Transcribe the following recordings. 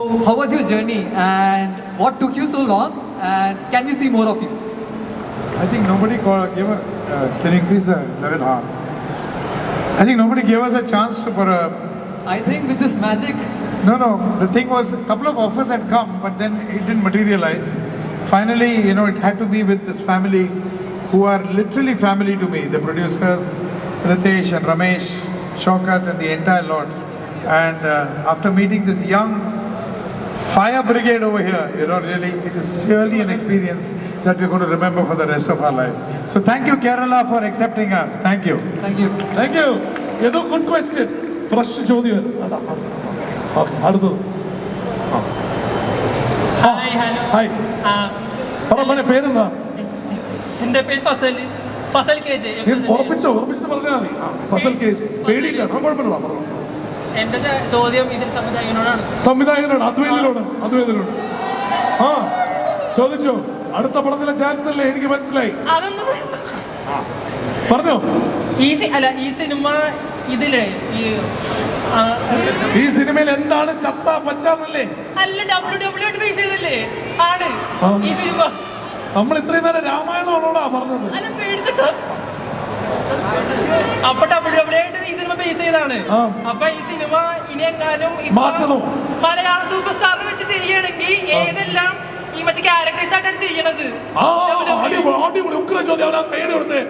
How was your journey and what took you so long? And can we see more of you? I think nobody called, gave a, uh, can increase the level? I think nobody gave us a chance to for a. I think with this magic, No, no. The thing was, a couple of offers had come, but then it didn't materialize. Finally, you know, it had to be with this family, who are literally family to me. The producers, Ritesh and Ramesh, Shaukat, and the entire lot. And uh, after meeting this young fire brigade over here, you know, really, it is surely an experience that we're going to remember for the rest of our lives. So thank you, Kerala, for accepting us. Thank you. thank you. Thank you. ഏതോ good question fresh ചോദ്യം അടുത്തത് hi പറ മോനെ പേരെന്താ എന്റെ പേര് Fasal Fasal K J നീ ഉറപ്പിച്ചോ ഉറപ്പിച്ചിട്ട് പറഞ്ഞാൽ മതി ഫസൽ കെ ജി പേടിയില്ലാണ് കുഴപ്പമില്ല പറഞ്ഞു എന്റെ ചോദ്യം ഇതിൽ സംവിധായകനോടാണ്. സംവിധായകനോട് അദ്വൈതിലോട് അദ്വൈതിലോട് ആ ചോദിച്ചോ? അടുത്ത പടത്തിലെ ചാൻസ് അല്ലേ? എനിക്ക് മനസ്സിലായി. പറഞ്ഞോ? ഈ അല്ല ഈ സിനിമ ഇതിലെ ഈ ഈ സിനിമയിൽ എന്താണ് ചത്ത പച്ചാന്നല്ലേ അല്ല ഡബ്ല്യു ഡബ്ല്യു ആയിട്ട് ബേസ് ചെയ്തല്ലേ ആണ് ഈ സിനിമ. നമ്മൾ ഇത്രയും നേരം രാമായണമാണോടാ പറഞ്ഞത്? അല്ല പേടിച്ചിട്ടോ? അപ്പൊ ഡബ്ല്യു ഡബ്ല്യു ആയിട്ട് ഈ സിനിമ ബേസ് ചെയ്താണ് ആ. അപ്പൊ ഈ സിനിമ ഇനി മലയാള സൂപ്പർ സ്റ്റാറിനെ വെച്ച് ചെയ്യണമെങ്കിൽ ഏതെല്ലാം ഈ മറ്റേ ക്യാരക്ടേഴ്സ് ആയിട്ടാണ് ചെയ്യണത് ഉഗ്ര ചോദ്യം അവനാ കൈയടി കൊടുത്തേ.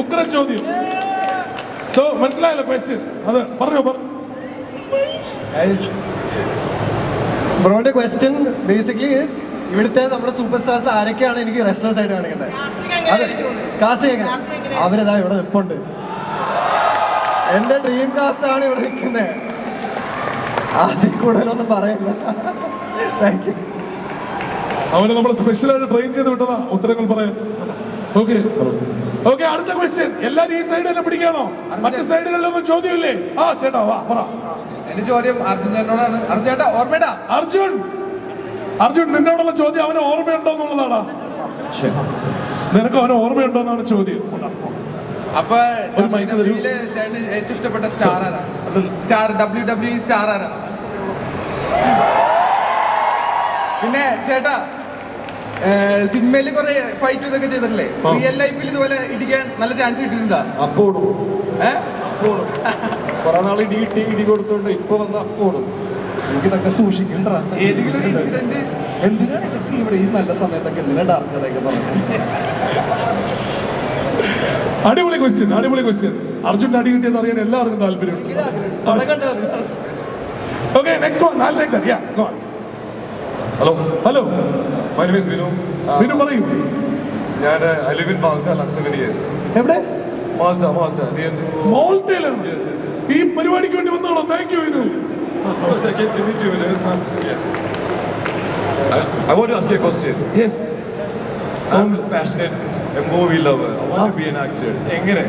ഉഗ്ര ചോദ്യം സോ മനസ്സിലായല്ലോ ക്വസ്റ്റ്യൻ അത് പറഞ്ഞോ ബ്രോന്റെ ക്വസ്റ്റ്യൻ ബേസിക്കലി ഇസ് ഇവിടുത്തെ നമ്മുടെ സൂപ്പർ സ്റ്റാർസ് ആരൊക്കെയാണ് എനിക്ക് റെസ്ലേഴ്സ് ആയിട്ട് കാണിക്കേണ്ടത്? അതെ കാസ്റ്റ് എങ്ങനെ അവരതാ ഇവിടെ നിൽപ്പുണ്ട് എന്റെ ഡ്രീം കാസ്റ്റ് ആണ് ഇവിടെ നിൽക്കുന്നത് അതിൽ കൂടുതലൊന്നും പറയില്ല. താങ്ക് യു അവനെ നമ്മൾ സ്പെഷ്യലായിട്ട് ട്രെയിൻ ചെയ്ത് വിട്ടതാ. ഉത്തരങ്ങൾ പറയാൻ. ഓക്കെ ഓക്കെ അടുത്ത ക്വസ്റ്റ്യൻ എല്ലാരും ഈ സൈഡ് തന്നെ പിടിക്കാണോ? മറ്റു സൈഡുകളിലൊന്നും ചോദ്യമില്ലേ? ആ ചേട്ടാ വാ പറ. എന്റെ ചോദ്യം അർജുനോടാണ് അർജുൻ ചേട്ടാ ഓർമ്മയിടാ അർജുൻ. അർജുൻ നിന്നോടുള്ള ചോദ്യം അവന് ഓർമ്മയുണ്ടോ എന്നുള്ളതാടാ. നിനക്ക് അവന് ഓർമ്മയുണ്ടോ എന്നാണ് ചോദ്യം. അപ്പൊ ഒരു mic തരൂ. WWE ഏറ്റവും ഇഷ്ടപ്പെട്ട സ്റ്റാർ ആരാ സ്റ്റാർ ഡബ്ല്യു ഡബ്ല്യു സ്റ്റാർ ആരാ പിന്നെ ചേട്ടാ സിനിമയിൽ കുറെ ഫൈറ്റ് ഇതൊക്കെ ചെയ്തിട്ടില്ലേ? റിയൽ ലൈഫിൽ ഇതുപോലെ ഇടിക്കാൻ നല്ല ചാൻസ് കിട്ടിയിട്ടുണ്ടാ? അപ്പോടും. ഏഹ് അപ്പോടും. കുറെ നാൾ ഇടി കിട്ടി ഇടി കൊടുത്തോണ്ട് ഇപ്പൊ വന്ന സൂക്ഷിക്കണ്ട ഏതെങ്കിലും എന്തിനാണ് ഇതൊക്കെ ഇവിടെ ഈ നല്ല സമയത്തൊക്കെ എന്തിനാ ഡാർക്ക് കഥയൊക്കെ പറഞ്ഞത്? അടിപൊളി ക്വസ്റ്റ്യൻ അടിപൊളി ക്വസ്റ്റ്യൻ അർജുന്റെ അടി കിട്ടിയെന്ന് അറിയാൻ എല്ലാവർക്കും താല്പര്യമുണ്ട് okay next one take that yeah go hello hello my name is. Uh, Vinu പറയൂ. ഞാൻ I live in Malta last seven years എവിടെ? മാൾട്ട മാൾട്ട നിയർ ടു ഈ പരിപാടിക്ക് വേണ്ടി വന്നോളൂ thank you Vinu I came to meet you, Vinu. Yes. I, I want to ask you a question. Yes. I'm passionate want to be an actor. എങ്ങനെ?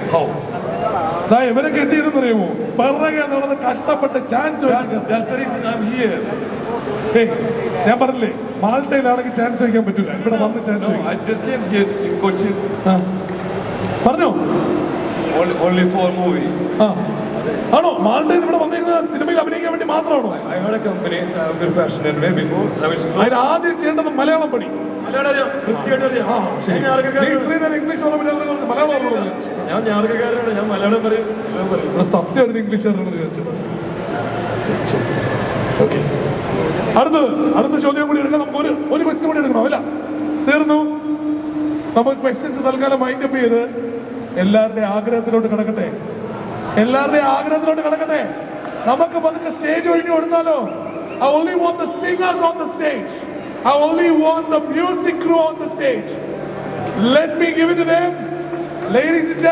ഇവരൊക്കെ എന്ത് ചെയ്തെന്ന് അറിയുമോ? പിറകെ നടന്ന് കഷ്ടപ്പെട്ട് ചാൻസ്. ഞാൻ പറഞ്ഞില്ലേ മാൾട്ടയിലാണെങ്കിൽ ചാൻസ് വയ്ക്കാൻ പറ്റില്ല ഇവിടെ വന്ന് ചാൻസ് Cochin പറഞ്ഞോ? Only for movie. ആ. ആണോ? മാൾട്ടയിൽ ഇവിടെ വന്നിരുന്ന സിനിമയിൽ അഭിനയിക്കാൻ വേണ്ടി മാത്രമാണോ? I heard company, I'm very passionate way before. I was അതിന് ആദ്യം ചെയ്യേണ്ടത് മലയാളം പണി. ഞാൻ പറഞ്ഞത്? ഞാൻ മലയാളം പറയും വിചാരിച്ചു ഓക്കെ അടുത്തത് അടുത്ത ചോദ്യം കൂടി എടുക്കാം. നമുക്ക് ഒരു ഒരു ക്വസ്റ്റ്യൻ കൂടി എടുക്കണം. അല്ല തീർന്നു. നമുക്ക് ക്വസ്റ്റ്യൻസ് തൽക്കാലം മൈൻഡ് അപ്പ് ചെയ്ത് എല്ലാവരുടെയും ആഗ്രഹത്തിലോട്ട് കിടക്കട്ടെ. എല്ലാവരുടെയും ആഗ്രഹത്തിലോട്ട് കിടക്കട്ടെ. നമുക്ക് പതുക്കെ സ്റ്റേജ് ഒഴിഞ്ഞു കൊടുത്താലോ? Only only want singers on on stage. I only want the music crew on the stage. Let me give it to them. Ladies and gentlemen.